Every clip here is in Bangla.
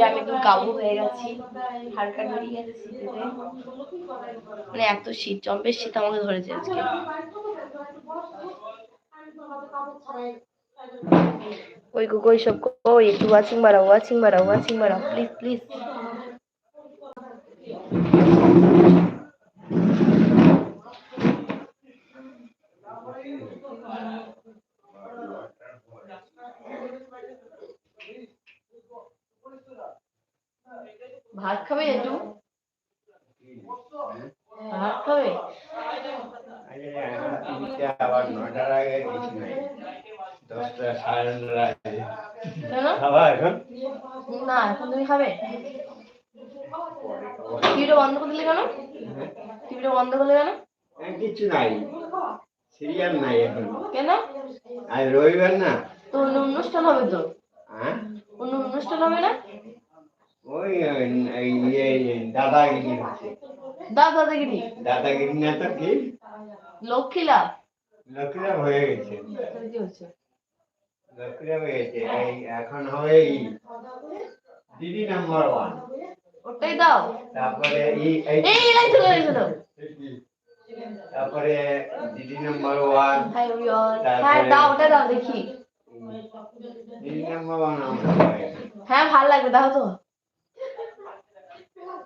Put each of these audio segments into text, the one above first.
আমি একটু কাবু হয়ে গেছি, হালকা বেরিয়ে গেছে শীতেতে মানে এত শীত, জম্পের শীত আমাকে ধরেছে আজকে। ওই গো, কই সব, কই একটু ওয়াচিং বাড়াও ওয়াচিং বাড়াও ওয়াচিং বাড়াও প্লিজ প্লিজ ভাত খাবে একটু ভাত খাবে আরে এখন তিনটে আবার নটার আগে কিছু নাই দশটা সাড়ে নটার আগে কেন খাওয়া এখন না এখন তুমি খাবে টিভিটা বন্ধ করে দিলে কেন টিভিটা বন্ধ করলে কেন কিছু নাই সিরিয়াল নাই এখন কেন আজ রবিবার না তো অন্য অনুষ্ঠান হবে তো হ্যাঁ অন্য অনুষ্ঠান হবে না ওই ইয়ে দাদাগিরি হচ্ছে। দাদাগিরি? দাদাগিরি না তো কি? হয়ে গেছে। হয়ে গেছে। এখন হবে দিদি নাম্বার ওয়ান। ওটাই দাও। তারপরে এই চলে তারপরে দিদি নাম্বার ওয়ান। হ্যাঁ দাও ওটা দাও দেখি। দিদি নাম্বার ওয়ান হয়ে ভালো লাগবে দেখো তো।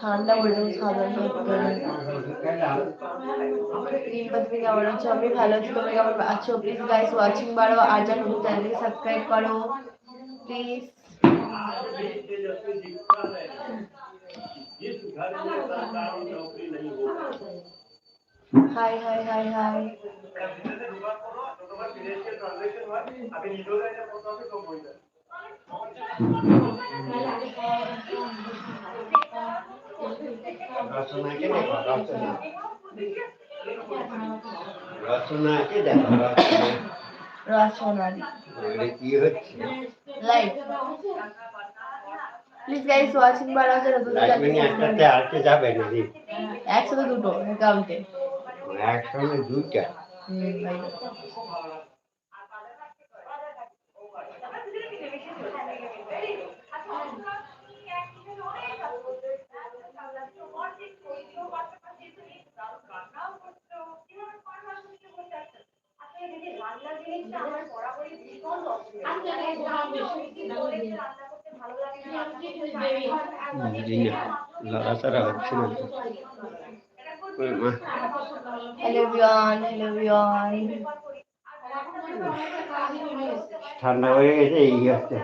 ঠান্ডা পড়েছে সাধারণ ওষুধ খেলাম রিম্পা তুমি কেমন আছো আমি ভালো আছি তোমরা কেমন আছো প্লিজ গাইস ওয়াচিং বাড়ো আর যারা নতুন চ্যানেলকে সাবস্ক্রাইব করো please hi hi hi hi রচনাকে দেখো রচনা। রচনাকে দেখো রচনা। রচনারি ওটা কি হচ্ছে? লাইভ প্লিজ গাইস ওয়াচিং বাড়াও যারা নতুন রাজমিনি একটাতে আটকে যাবে নাকি? একসাথে দুটো অ্যাকাউন্টে একসঙ্গে দুইটা? হুম ভাই লড়াচড়া হচ্ছে না। হ্যালো এভরিওয়ান হ্যালো এভরিওয়ান ঠান্ডা হয়ে গেছে এই হচ্ছে।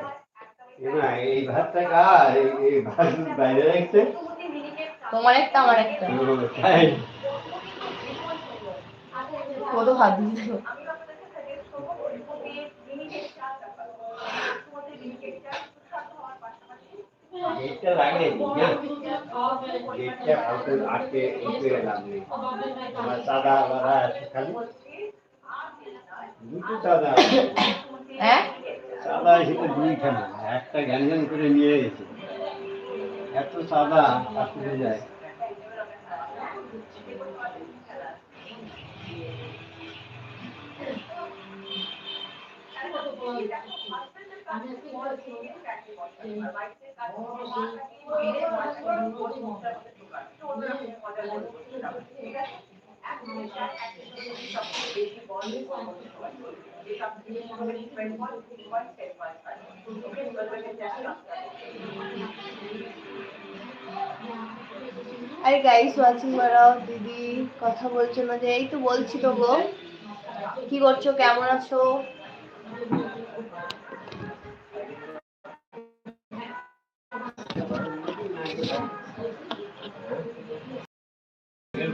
এই ভাতটা কার? এই এই ভাত বাইরে রাখতে তোমার একটা আমার একটা। কত ভাত দিয়েছ? গেটটা লাগে না গেটটা ফালতু আটকে উঠে গেলাম আমার সাদা লড়া আছে খালি দুটো সাদা আছে। হ্যাঁ সাদা এসে তো দুইখানে একটা ঘ্যান ঘ্যান করে নিয়ে গেছে এত সাদা কাটতে যায় আরে গাইস ওয়াচিং বাড়াও দিদি কথা বলছো না যে, এই তো বলছি তো গো কি করছ? কেমন আছো?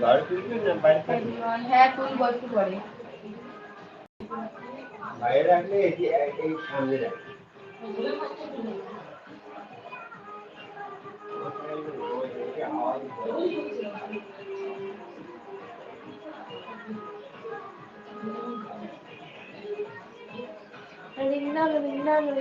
ঘরে তুলবি না বাইরে থাকবি? হ্যাঁ তুই গল্প করে বাইরে রাখলে এই যে এই সামনে রাখবি Ring dong,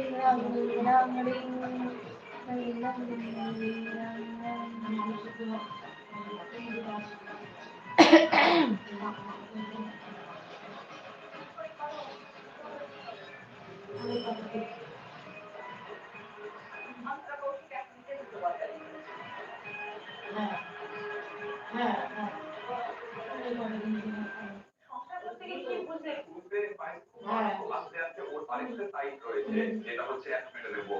যেটা হচ্ছে এক মেডেলের বউ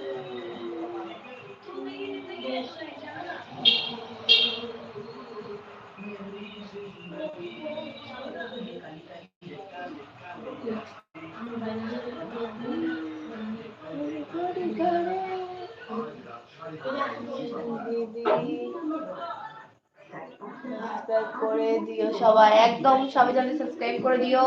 সবাই একদম সবাই জানি সাবস্ক্রাইব করে দিও।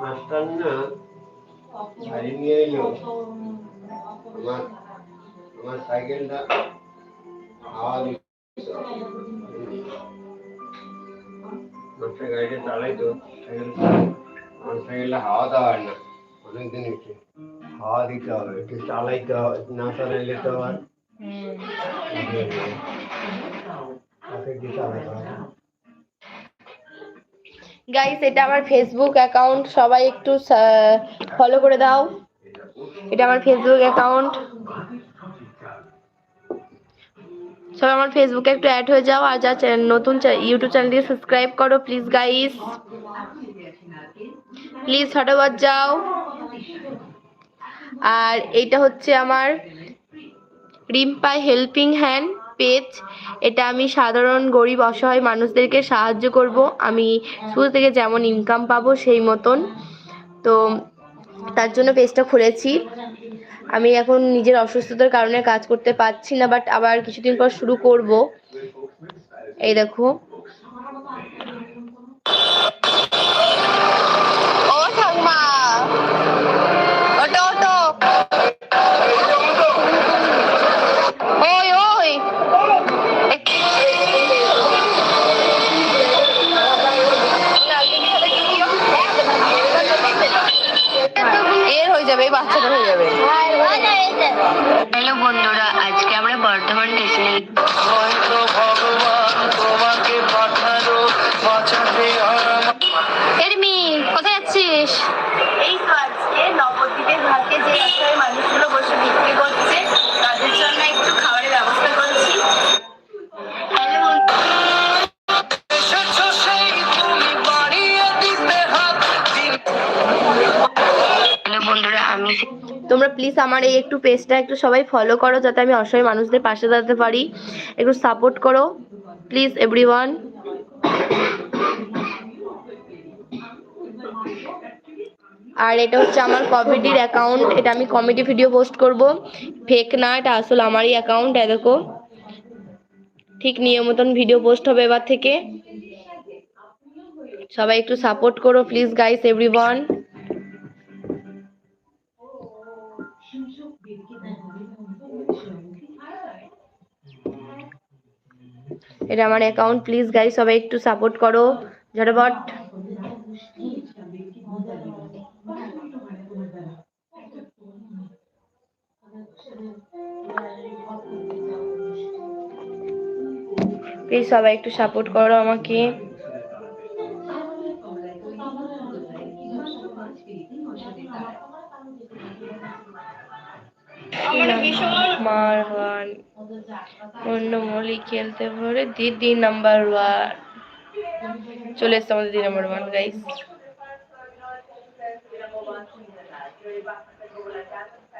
মাস্টার না গাড়ি নিয়ে এলো। আমার আমার সাইকেলটা হাওয়া মাস্টার গাড়িটা চালাইতো, সাইকেল আমার সাইকেলটা হাওয়া দেওয়ার না। অনেকদিন হচ্ছে হাওয়া দিতে হবে, একটু চালাইতে হবে না চালাইলে তো আবার গাইস এটা আমার ফেসবুক অ্যাকাউন্ট সবাই একটু ফলো করে দাও। এটা আমার ফেসবুক অ্যাকাউন্ট সবাই আমার ফেসবুকে একটু অ্যাড হয়ে যাও, আর যা নতুন ইউটিউব চ্যানেলটি সাবস্ক্রাইব করো প্লিজ গাইস প্লিজ ফটোবাদ যাও। আর এইটা হচ্ছে আমার রিম্পাই হেল্পিং হ্যান্ড, পেজ, এটা আমি সাধারণ গরিব অসহায় মানুষদেরকে সাহায্য করব। আমি স্কুল থেকে যেমন ইনকাম পাবো সেই মতন। তো তার জন্য পেজটা খুলেছি। আমি এখন নিজের অসুস্থতার কারণে কাজ করতে পারছি না বাট আবার কিছুদিন পর শুরু করব। এই দেখো। যাচ্ছিস এই তো আজকে নবদ্বীপের ঘাটে যে রাস্তায় মানুষগুলো বসে বিক্রি করছে তাদের জন্য একটু খাবারের ব্যবস্থা করছি। বন্ধুরা আমি তোমরা প্লিজ আমার এই একটু পেজটা একটু সবাই ফলো করো যাতে আমি অসহায় মানুষদের পাশে দাঁড়াতে পারি। একটু সাপোর্ট করো। প্লিজ এভরিওয়ান আর এটা হচ্ছে আমার কমেডির অ্যাকাউন্ট এটা আমি কমেডি ভিডিও পোস্ট করব। ফেক না, এটা আসলে আমারই অ্যাকাউন্ট দেখো। ঠিক নিয়ম মতন ভিডিও পোস্ট হবে এবার থেকে। সবাই একটু সাপোর্ট করো প্লিজ গাইস এভরিওয়ান এটা আমার অ্যাকাউন্ট প্লিজ গাইস সবাই একটু সাপোর্ট করো। ঝটপট। প্লিজ সবাই একটু সাপোর্ট করো আমাকে। মারওয়ান অন্য মলি খেলতে ভরে দিদি নাম্বার ওয়ান চলে এসছে আমাদের দিদি নাম্বার ওয়ান গাইস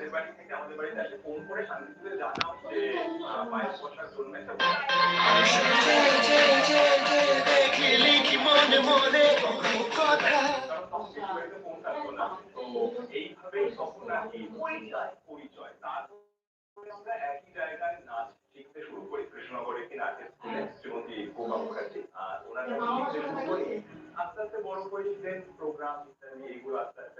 আমাদের বাড়ি থেকে আমাদের বাড়িতে আসে ফোন করে শান্তিপুরে জানাও যে মায়ের বসার জন্য নাচ শিখতে শুরু করি কি আর আস্তে আস্তে বড় করে দেন প্রোগ্রাম ইত্যাদি এগুলো আস্তে আস্তে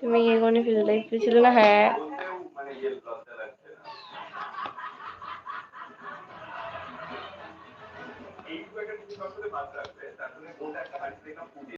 তুমি এগোনে ফেলে দিয়েছিলে না হ্যাঁ